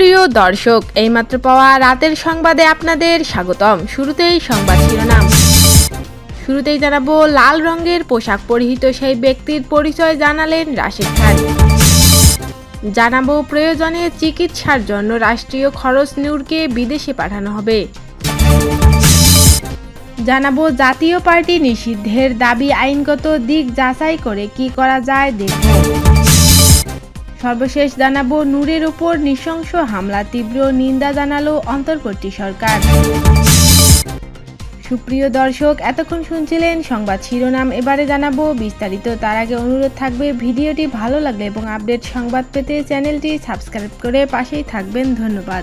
সুপ্রিয় দর্শক, এইমাত্র পাওয়া রাতের সংবাদে আপনাদের স্বাগতম। শুরুতেই সংবাদ শিরোনাম। শুরুতেই জানাব, লাল রঙের পোশাক পরিহিত সেই ব্যক্তির পরিচয় জানালেন রাশেদ খান। জানাব, প্রয়োজনে চিকিৎসার জন্য রাষ্ট্রীয় খরচ নূরকে বিদেশে পাঠানো হবে। জানাব, জাতীয় পার্টি নিষিদ্ধের দাবি আইনগত দিক যাচাই করে কি করা যায় দেখব। সর্বশেষ জানাব, নূরের উপর নৃশংস হামলা, তীব্র নিন্দা জানালো অন্তর্বর্তী সরকার। সুপ্রিয় দর্শক, এতক্ষণ শুনছিলেন সংবাদ শিরোনাম। এবারে জানাব বিস্তারিত। তার আগে অনুরোধ থাকবে, ভিডিওটি ভালো লাগলে এবং আপডেট সংবাদ পেতে চ্যানেলটি সাবস্ক্রাইব করে পাশেই থাকবেন। ধন্যবাদ।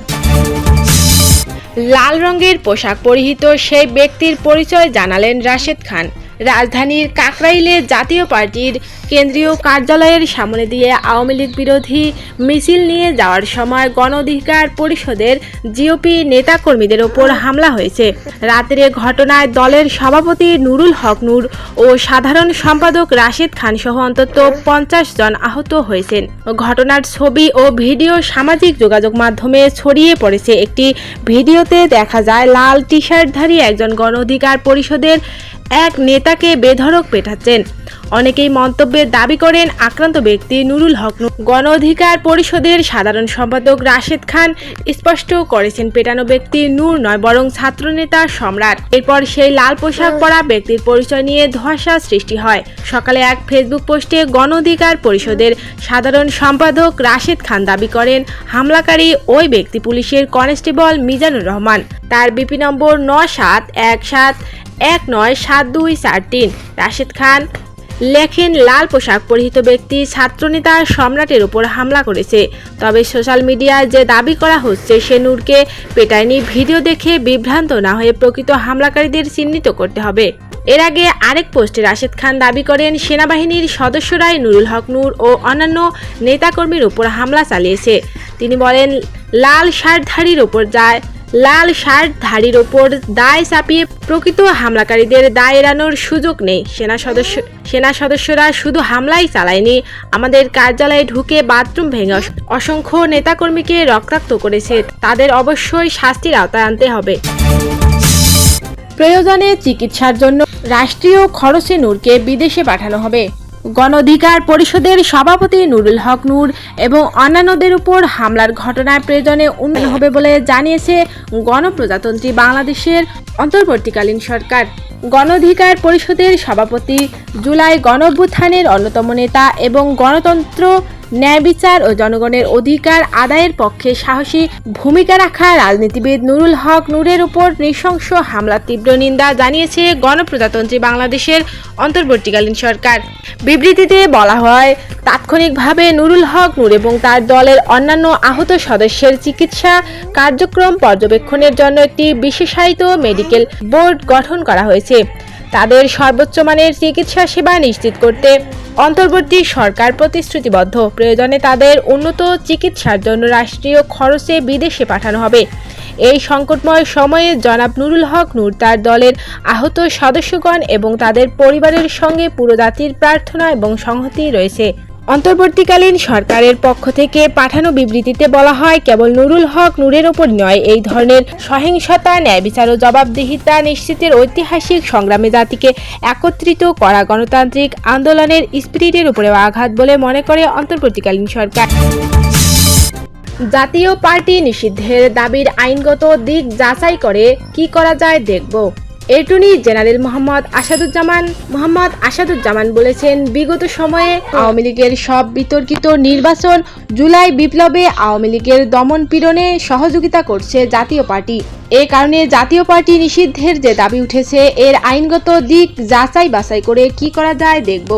লাল রঙের পোশাক পরিহিত সেই ব্যক্তির পরিচয় জানালেন রাশেদ খান। রাজধানীর কাকরাইলে জাতীয় পার্টির কেন্দ্রীয় কার্যালয়ের সামনে দিয়ে আওয়ামী লীগ বিরোধী মিছিল নিয়ে যাওয়ার সময় গণ অধিকার পরিষদের জিওপি নেতাকর্মীদের ওপর হামলা হয়েছে। রাতের ঘটনায় দলের সভাপতি নুরুল হক নূর ও সাধারণ সম্পাদক রাশেদ খান সহ অন্তত পঞ্চাশ জন আহত হয়েছেন। ঘটনার ছবি ও ভিডিও সামাজিক যোগাযোগ মাধ্যমে ছড়িয়ে পড়েছে। একটি ভিডিওতে দেখা যায়, লাল টি শার্টধারী একজন গণ অধিকার পরিষদের এক নেতাকে বেধড়ক পেটাচ্ছেন। অনেকেই মন্তব্যের দাবি করেন আক্রান্ত ব্যক্তি নুরুল হক গণ অধিকার পরিষদের সাধারণ সম্পাদক রাশেদ খান স্পষ্ট করেছেন পেটানো ব্যক্তি নূর নয়, বরং ছাত্রনেতা সম্রাট। এরপর সেই লাল পোশাক পরা ব্যক্তির পরিচয় নিয়ে ধোঁয়াশা সৃষ্টি হয়। সকালে এক ফেসবুক পোস্টে গণ অধিকার পরিষদের সাধারণ সম্পাদক রাশেদ খান দাবি করেন, হামলাকারী ওই ব্যক্তি পুলিশের কনস্টেবল মিজানুর রহমান। তার বিপি নম্বর ন সাত এক সাত এক নয় সাত দুই চার তিন। রাশেদ খান লেখেন, লাল পোশাক পরিহিত ব্যক্তি, ছাত্রনেতা সম্রাটের উপর হামলা করেছে। তবে সোশ্যাল মিডিয়ায় যে দাবি করা হচ্ছে, সে নূরকে পেটায়নি। ভিডিও দেখে বিভ্রান্ত না হয়ে প্রকৃত হামলাকারীদের চিহ্নিত করতে হবে। এর আগে আরেক পোস্টে রাশেদ খান দাবি করেন, সেনাবাহিনীর সদস্যরাই নুরুল হক নূর ও অন্যান্য নেতাকর্মীর উপর হামলা চালিয়েছে। তিনি বলেন, লাল শার্টধারীর ওপর যায় লাল শার্টধারীর ওপর দায় চাপিয়ে প্রকৃত হামলাকারীদের দায় এড়ানোর সুযোগ নেই। সেনা সদস্য সেনা সদস্যরা শুধু হামলাই চালায়নি, আমাদের কার্যালয়ে ঢুকে বাথরুম ভেঙে অসংখ্য নেতাকর্মীকে রক্তাক্ত করেছে। তাদের অবশ্যই শাস্তির আওতায় আনতে হবে। প্রয়োজনে চিকিৎসার জন্য রাষ্ট্রীয় খরচে নূরকে বিদেশে পাঠানো হবে। গণ অধিকার পরিষদের সভাপতি নুরুল হক নূর এবং অন্যান্যদের উপর হামলার ঘটনায় প্রয়োজনে উন্নয়ন হবে বলে জানিয়েছে গণপ্রজাতন্ত্রী বাংলাদেশের অন্তর্বর্তীকালীন সরকার। গণ অধিকার পরিষদের সভাপতি জুলাই গণভ্যুত্থানের অন্যতম নেতা এবং গণতন্ত্র ন্যায় বিচার ও জনগণের অধিকার আদায়ের পক্ষে সাহসী ভূমিকা রাখা রাজনীতিবিদ নুরুল হক নূরের উপর নৃশংস হামলার তীব্র নিন্দা জানিয়েছে গণপ্রজাতন্ত্রী বাংলাদেশের অন্তর্বর্তীকালীন সরকার। বিবৃতিতে বলা হয়, তাৎক্ষণিকভাবে নুরুল হক নূর এবং তার দলের অন্যান্য আহত সদস্যের চিকিৎসা কার্যক্রম পর্যবেক্ষণের জন্য একটি বিশেষায়িত মেডিকেল বোর্ড গঠন করা হয়েছে। তাদের সর্বোচ্চ মানের চিকিৎসা সেবা নিশ্চিত করতে অন্তর্বর্তী সরকার প্রতিশ্রুতিবদ্ধ। প্রয়োজনে তাদের উন্নত চিকিৎসার জন্য রাষ্ট্রীয় খরচে বিদেশে পাঠানো হবে। এই সংকটময় সময়ে জনাব নুরুল হক নূর তার দলের আহত সদস্যগণ এবং তাদের পরিবারের সঙ্গে পুরো জাতির প্রার্থনা এবং সংহতি রয়েছে। অন্তর্বর্তীকালীন সরকারের পক্ষ থেকে পাঠানো বিবৃতিতে বলা হয়, কেবল নুরুল হক নূরের ওপর নয়, এই ধরনের সহিংসতা ন্যায় বিচার ও জবাবদিহিতা নিশ্চিতের ঐতিহাসিক সংগ্রামে জাতিকে একত্রিত করা গণতান্ত্রিক আন্দোলনের স্পিরিটের উপরেও আঘাত বলে মনে করে অন্তর্বর্তীকালীন সরকার। জাতীয় পার্টি নিষিদ্ধের দাবির আইনগত দিক যাচাই করে কি করা যায় দেখব। এটর্নি জেনারেল মোহাম্মদ আসাদুজ্জামান মোহাম্মদ আসাদুজ্জামান বলেছেন, বিগত সময়ে আওয়ামী লীগের সব বিতর্কিত নির্বাচন জুলাই বিপ্লবে আওয়ামী লীগের দমন পীড়নে সহযোগিতা করছে জাতীয় পার্টি। এ কারণে জাতীয় পার্টি নিষিদ্ধের যে দাবি উঠেছে, এর আইনগত দিক যাচাই বাছাই করে কি করা যায় দেখব।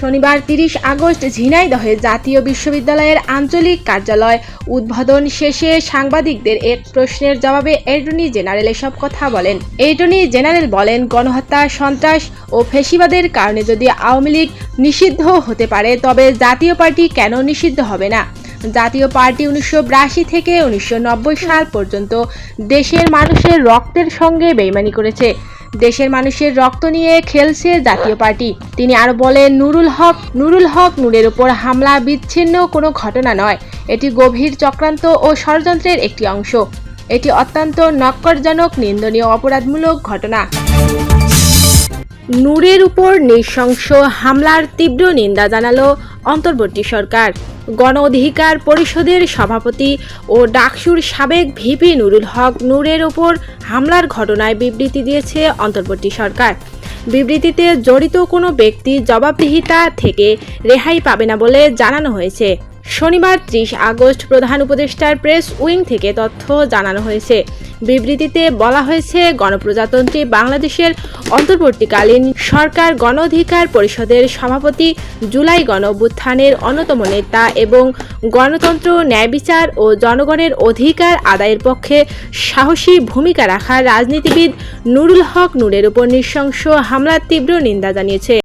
শনিবার তিরিশ আগস্ট ঝিনাইদহে জাতীয় বিশ্ববিদ্যালয়ের আঞ্চলিক কার্যালয় উদ্বোধন শেষে সাংবাদিকদের এক প্রশ্নের জবাবে অ্যাটর্নি জেনারেল এসব কথা বলেন। অ্যাটর্নি জেনারেল বলেন, গণহত্যা, সন্ত্রাস ও ফেসিবাদের কারণে যদি আওয়ামী লীগ নিষিদ্ধ হতে পারে, তবে জাতীয় পার্টি কেন নিষিদ্ধ হবে না? জাতীয় পার্টি উনিশশো বিরাশি থেকে উনিশশো নব্বই সাল পর্যন্ত দেশের মানুষের রক্তের সঙ্গে বেইমানি করেছে। দেশের মানুষের রক্ত নিয়ে খেলছে জাতীয় পার্টি। তিনি আরও বলেন, নুরুল হক নুরুল হক নূরের উপর হামলা বিচ্ছিন্ন কোনো ঘটনা নয়। এটি গভীর চক্রান্ত ও ষড়যন্ত্রের একটি অংশ। এটি অত্যন্ত নক্করজনক, নিন্দনীয়, অপরাধমূলক ঘটনা। নূরের উপর নৃশংস হামলার তীব্র নিন্দা জানালো অন্তর্বর্তী সরকার। গণ অধিকার পরিষদের সভাপতি ও ডাকসুর সাবেক ভিপি নুরুল হক নূরের ওপর হামলার ঘটনায় বিবৃতি দিয়েছে অন্তর্বর্তী সরকার। বিবৃতিতে জড়িত কোনো ব্যক্তি জবাবদিহিতা থেকে রেহাই পাবে না বলে জানানো হয়েছে। শনিবার ত্রিশ আগস্ট প্রধান উপদেষ্টার প্রেস উইং থেকে তথ্য জানানো হয়েছে। বিবৃতিতে বলা হয়েছে, গণপ্রজাতন্ত্রী বাংলাদেশের অন্তর্বর্তীকালীন সরকার গণ অধিকার পরিষদের সভাপতি, জুলাই গণ অভ্যুত্থানের অন্যতম নেতা এবং গণতন্ত্র, ন্যায় বিচার ও জনগণের অধিকার আদায়ের পক্ষে সাহসী ভূমিকা রাখা রাজনীতিবিদ নুরুল হক নূরের উপর নৃশংস হামলার তীব্র নিন্দা জানিয়েছে।